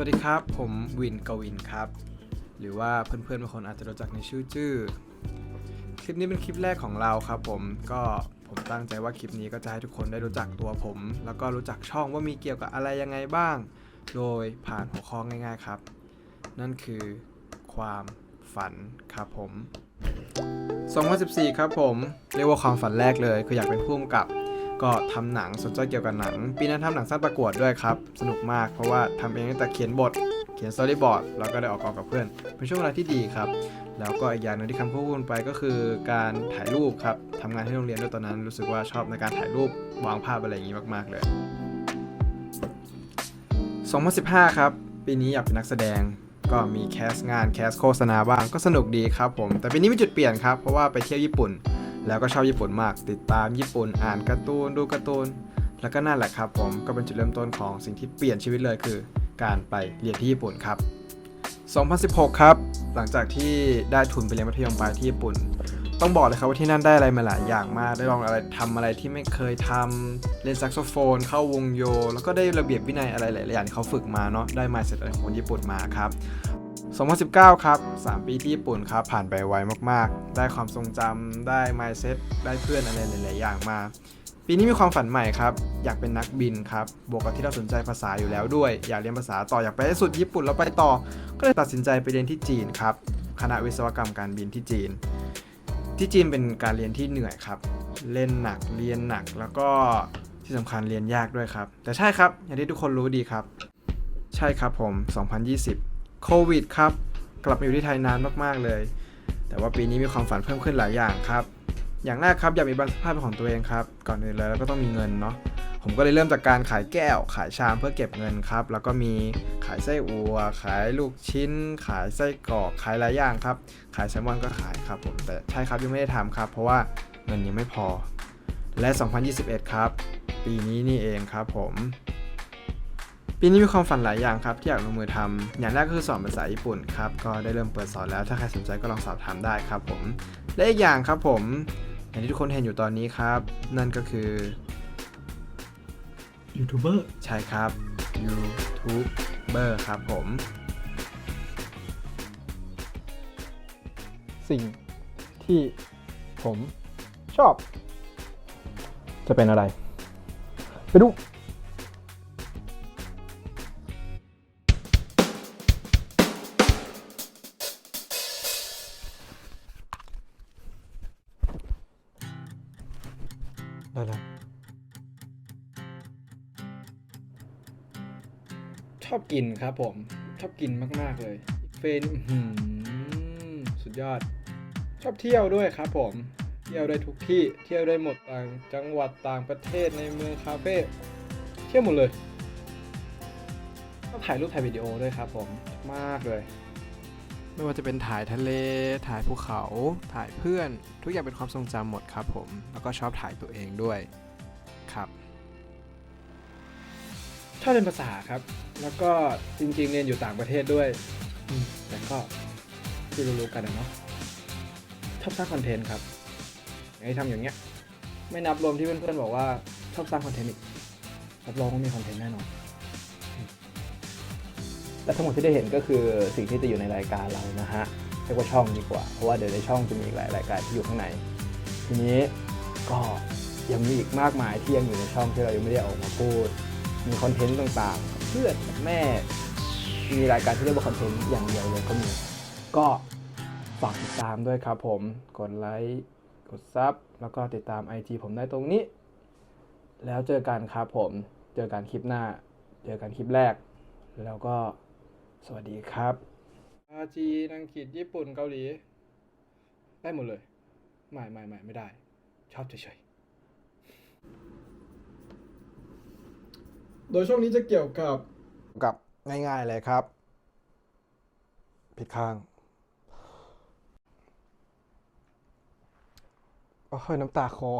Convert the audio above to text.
วัสดีครับ ผมวินกวินครับ หรือว่าเพื่อนๆบางคนอาจจะรู้จักในชื่อจื้อคลิปนี้เป็นคลิปแรกของเราครับผมก็ผมตั้งใจว่าคลิปนี้ก็จะให้ทุกคนได้รู้จักตัวผม แล้วก็รู้จักช่องว่ามีเกี่ยวกับอะไรยังไงบ้าง โดยผ่านหัวข้อง่าย ๆครับ นั่นคือความฝันครับผม 2014 ครับผม เรียกว่าความฝันแรกเลย คืออยากเป็นผู้กำกับ ก็ทำหนังสนใจเกี่ยวกับหนัง ปีนั้นทำหนังสั้นประกวดด้วยครับ สนุกมากเพราะว่าทำเองตั้งแต่เขียนบท เขียนสตอรี่บอร์ดแล้วก็ได้ออกกองกับเพื่อน เป็นช่วงเวลาที่ดีครับ แล้วก็อีกอย่างหนึงที่คำพูดไปก็คือการถ่ายรูปครับทำงานที่โรงเรียนด้วยตอนนั้น รู้สึกว่าชอบในการถ่ายรูปวางภาพอะไรอย่างนี้มาก ๆ เลย 2015 ครับ ปีนี้อยากเป็นนักแสดงก็มีแคสงานแคสโฆษณาบ้างก็สนุกดีครับผม แต่ปีนี้มีจุดเปลี่ยนครับ เพราะว่าไปเที่ยวญี่ปุ่น แล้วก็ชอบญี่ปุ่นมาก ติดตามญี่ปุ่นอ่านการ์ตูนดูการ์ตูน แล้วก็นั่นแหละครับผมก็เป็นจุดเริ่มต้นของสิ่งที่เปลี่ยนชีวิตเลยคือ การไปเรียนที่ญี่ปุ่นครับ 2016 ครับ หลังจากที่ได้ทุนไปเรียนมัธยมปลายที่ญี่ปุ่น ต้องบอกเลยครับว่าที่นั่นได้อะไรมาหลายอย่างมาก ได้ลองอะไรทำอะไรที่ไม่เคยทำเล่นแซกโซโฟน เข้าวงโย แล้วก็ได้ระเบียบวินัยอะไรหลายอย่างที่เขาฝึกมาเนาะได้มาเสร็จอะไรของคนญี่ปุ่นมาครับ 2019 ครับ 3 ปีที่ญี่ปุ่นครับ ผ่านไปไวมากๆ ได้ความทรงจำได้ mindset ได้เพื่อนอะไรหลายๆอย่างมา ปีนี้มีความฝันใหม่ครับ อยากเป็นนักบินครับ บวกกับที่เราสนใจภาษาอยู่แล้วด้วย อยากเรียนภาษาต่อ อยากไปให้สุดญี่ปุ่นแล้วไปต่อ ก็เลยตัดสินใจไปเรียนที่จีนครับ คณะวิศวกรรมการบินที่จีน ที่จีนเป็นการเรียนที่เหนื่อยครับ เล่นหนัก เรียนหนัก แล้วก็ที่สำคัญเรียนยากด้วยครับ แต่ใช่ครับ อย่างที่ทุกคนรู้ดีครับ ใช่ครับผม 2020 โควิดครับ กลับมาอยู่ที่ไทยนานมากๆเลย แต่ว่าปีนี้มีความฝันเพิ่มขึ้นหลายอย่างครับ อย่างแรกครับอยากมีบ้านสภาพเป็นของตัวเองครับ ก่อนอื่นเลยเราก็ต้องมีเงินเนาะ ผมก็เลยเริ่มจากการขายแก้ว ขายชามเพื่อเก็บเงินครับ แล้วก็มีขายไส้อัว ขายลูกชิ้น ขายไส้กรอก ขายหลายอย่างครับ ขายแซลมอนก็ขายครับผม แต่ใช่ครับยังไม่ได้ทำครับ เพราะว่าเงินยังไม่พอ และ 2021 ครับ ปีนี้นี่เองครับผม ปีนี้มีความฝันหลายอย่างครับที่อยากลงมือทำอย่างแรกก็คือสอนภาษาญี่ปุ่นครับก็ได้เริ่มเปิดสอนแล้วถ้าใครสนใจก็ลองสอบถามได้ครับผมและอีกอย่างครับผม อย่างที่ทุกคนเห็นอยู่ตอนนี้ครับ นั่นก็คือยูทูบเบอร์ใช่ครับ YouTuber ครับผม สิ่งที่ผมชอบ จะเป็นอะไร ไปดู ได้แล้วชอบกินครับผม ชอบกินมาก ๆ เลยเฟนสุดยอด ชอบเที่ยวด้วยครับผม เที่ยวได้ทุกที่ เที่ยวได้หมดต่างจังหวัดต่างประเทศในเมืองคาเฟ่เที่ยวหมดเลยชอบถ่ายรูปถ่ายวิดีโอด้วยครับผม มากเลย ไม่ว่าจะเป็นถ่ายทะเล ถ่ายภูเขา ถ่ายเพื่อน ทุกอย่างเป็นความทรงจำหมดครับผม แล้วก็ชอบถ่ายตัวเองด้วยครับ ชอบเรียนภาษาครับ แล้วก็จริงๆเรียนอยู่ต่างประเทศด้วยอืมแต่ก็ที่รู้ๆกันอะเนาะชอบสร้างคอนเทนต์ครับไอ้ทำอย่างเงี้ย ไม่นับรวมที่เพื่อนๆบอกว่าชอบสร้างคอนเทนต์อีกรับรองว่ามีคอนเทนต์แน่นอน และทั้งหมดที่ได้เห็นก็คือสิ่งที่จะอยู่ในรายการเรานะฮะเรียกว่าช่องดีกว่า เพราะว่าเดี๋ยวในช่องจะมีอีกหลายรายการที่อยู่ข้างใน ทีนี้ก็ยังมีอีกมากมายที่ยังอยู่ในช่องที่เรายังไม่ได้ออกมาพูด มีคอนเทนต์ต่างๆเพื่อนแม่ มีรายการที่เรียกว่าคอนเทนต์อย่างเดียวเลยก็มี ก็ฝากติดตามด้วยครับผม กดไลค์ กดซับ แล้วก็ติดตาม IG ผมได้ตรงนี้ แล้วเจอกันครับผม เจอกันคลิปหน้า เจอกันคลิปแรก แล้วก็ สวัสดีครับอาจีนอังกฤษญี่ปุ่นเกาหลี ได้หมดเลย ไม่ไม่ไม่ไม่ได้ ชอบเฉยๆ โดยช่วงนี้จะเกี่ยวกับกับง่ายๆเลยครับ ผิดข้างโอ้ยน้ำตาคอ